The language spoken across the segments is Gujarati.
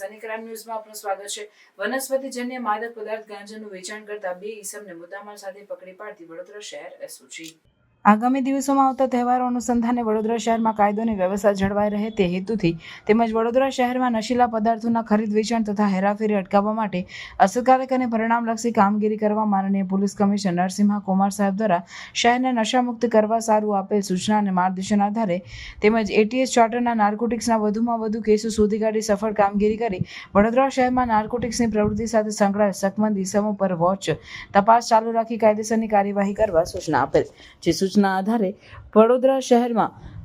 સની ક્રાઇમ ન્યૂઝમાં આપનું સ્વાગત છે. વનસ્પતિજન્ય માદક પદાર્થ ગાંજાનું વેચાણ કરતા બે ઈસમને મુદ્દામાલ સાથે પકડી પાડતી વડોદરા શહેર એસઓજી. આગામી દિવસોમાં આવતા તહેવારો અનુસંધાને વડોદરા શહેરમાં કાયદોની વ્યવસ્થા જળવાઈ રહે તે હેતુથી તેમજ વડોદરા શહેરમાં નશીલા પદાર્થોના ખરીદ, વેચાણ તથા હેરાફેરી અટકાવવા માટે અસરકારક અને પરિણામલક્ષી કામગીરી કરવા માનનીય પોલીસ કમિશનર નરસિંહા કુમાર સાહેબ દ્વારા શહેરને નશામુક્ત કરવા સારું આપેલ સૂચના અને માર્ગદર્શન આધારે તેમજ એટીએસ ચાર્ટરના નાર્કોટિક્સના વધુમાં વધુ કેસો શોધી કાઢી સફળ કામગીરી કરી વડોદરા શહેરમાં નાર્કોટિક્સની પ્રવૃત્તિ સાથે સંકળાયેલ સકમંદ ઇસમો પર વોચ તપાસ ચાલુ રાખી કાયદેસરની કાર્યવાહી કરવા સૂચના આપેલ. જે સૂચના આધારે વડોદરા શહેરમાં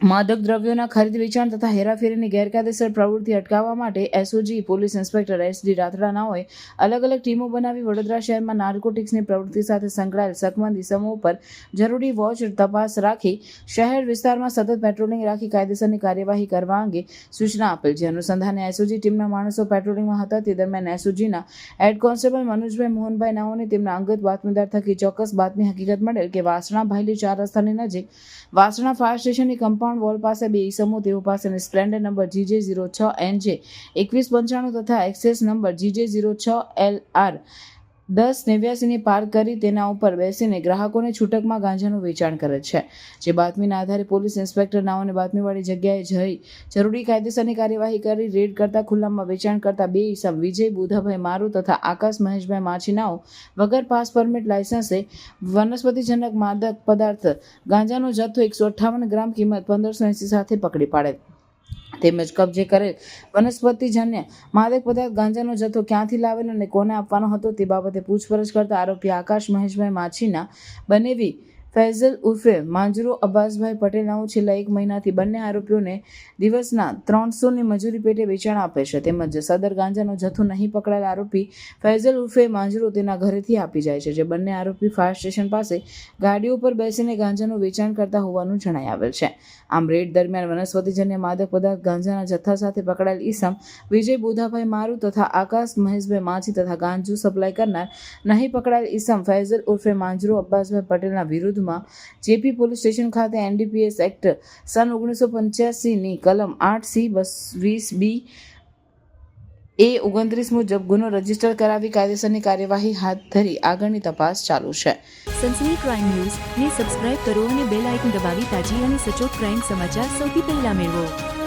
માદક દ્રવ્યોના ખરીદ વેચાણ તથા હેરાફેરીની ગેરકાયદેસર પ્રવૃત્તિ અટકાવવા માટે SOG police inspector S D રાથડાનાઓએ અલગ અલગ ટીમો બનાવી વડોદરા શહેરમાં નાર્કોટિક્સની પ્રવૃત્તિ સાથે સંકળાયેલ સખમંદ ઇસમો પર જરૂરી વોચ તપાસ રાખી શહેર વિસ્તારમાં સતત પેટ્રોલિંગ રાખી કાયદેસરની કાર્યવાહી કરવા અંગે સૂચના આપેલ છે. અનુસંધાને એસઓજી ટીમના માણસો પેટ્રોલિંગમાં હતા. તે દરમિયાન એસઓજીના હેડ કોન્સ્ટેબલ મનોજભાઈ મોહનભાઈ નાઓને તેમના અંગત બાતમીદાર થકી ચોક્કસ બાતમી હકીકત મળેલ કે વાસણા ભાઈલી ચાર રસ્તાની નજીક વાસણા ફાયર સ્ટેશનની કમ્પાઉન્ડ વોલ પાસે, બે ઈસમો તેઓ પાસેની સ્પ્લેન્ડર નંબર જીજે ઝીરો છ એન જે. એકવીસ પંચાણું તથા એક્સેસ નંબર જીજે ઝીરો છ એલ આર. દસ નેવ્યાસીની પાર કરી તેના ઉપર બેસીને ગ્રાહકોને છૂટકમાં ગાંજાનું વેચાણ કરે છે. જે બાતમીના આધારે પોલીસ ઇન્સ્પેક્ટર નાઓને બાતમીવાળી જગ્યાએ જઈ જરૂરી કાયદેસરની કાર્યવાહી કરી રેડ કરતા ખુલ્લામાં વેચાણ કરતા બે ઈસમ વિજય બુધાભાઈ મારુ તથા આકાશ મહેશભાઈ માછીનાઓ વગર પાસ પરમિટ લાયસન્સે વનસ્પતિજનક માદક પદાર્થ ગાંજાનો જથ્થો એકસો અઠ્ઠાવન ગ્રામ કિંમત પંદરસો એંસી સાથે પકડી પાડેલ તેમજ કબજે કરેલ વનસ્પતિજન્ય માદક પદાર્થ ગાંજાનો જથ્થો ક્યાંથી લાવેલો અને કોને આપવાનો હતો તે બાબતે પૂછપરછ કરતા આરોપી આકાશ મહેશભાઈ માછીના બનેવી ફૈઝલ ઉર્ફે માંજરો અબ્બાસભાઈ પટેલનાઓ છેલ્લા એક મહિનાથી બંને આરોપીઓને દિવસના ત્રણસોની મજૂરી પેટે વેચાણ આપે છે. તેમજ સદર ગાંજાનો જથ્થો નહીં પકડાયેલ આરોપી ફૈઝલ ઉર્ફે માંજરો તેના ઘરેથી આપી જાય છે, જે બંને આરોપી ફાયર સ્ટેશન પાસે ગાડીઓ પર બેસીને ગાંજાનું વેચાણ કરતા હોવાનું જણાઈ આવેલ છે. આમ રેડ દરમિયાન વનસ્પતિજન્ય માદક પદાર્થ ગાંજાના જથ્થા સાથે પકડાયેલ ઈસમ વિજય બુધાભાઈ મારુ તથા આકાશ મહેશભાઈ માછી તથા ગાંજુ સપ્લાય કરનાર નહીં પકડાયેલ ઈસમ ફૈઝલ ઉર્ફે માંજરો અબ્બાસભાઈ પટેલના વિરુદ્ધમાં જેપી પોલીસ સ્ટેશન ખાતે એનડીપીએસ એક્ટ સન ઓગણીસો પંચ્યાસીની કલમ આઠ સી બસ વીસ બી એ ઓગણત્રીસ મુજબ ગુનો રજિસ્ટર કરાવી કાયદેસરની કાર્યવાહી હાથ ધરી આગળની તપાસ ચાલુ છે. સનસની ક્રાઇમ ન્યૂઝ. ને સબસ્ક્રાઇબ કરો અને બેલ આઇકન દબાવી તાજી અને સચોટ ક્રાઇમ સમાચાર સૌથી પહેલા મેળવો.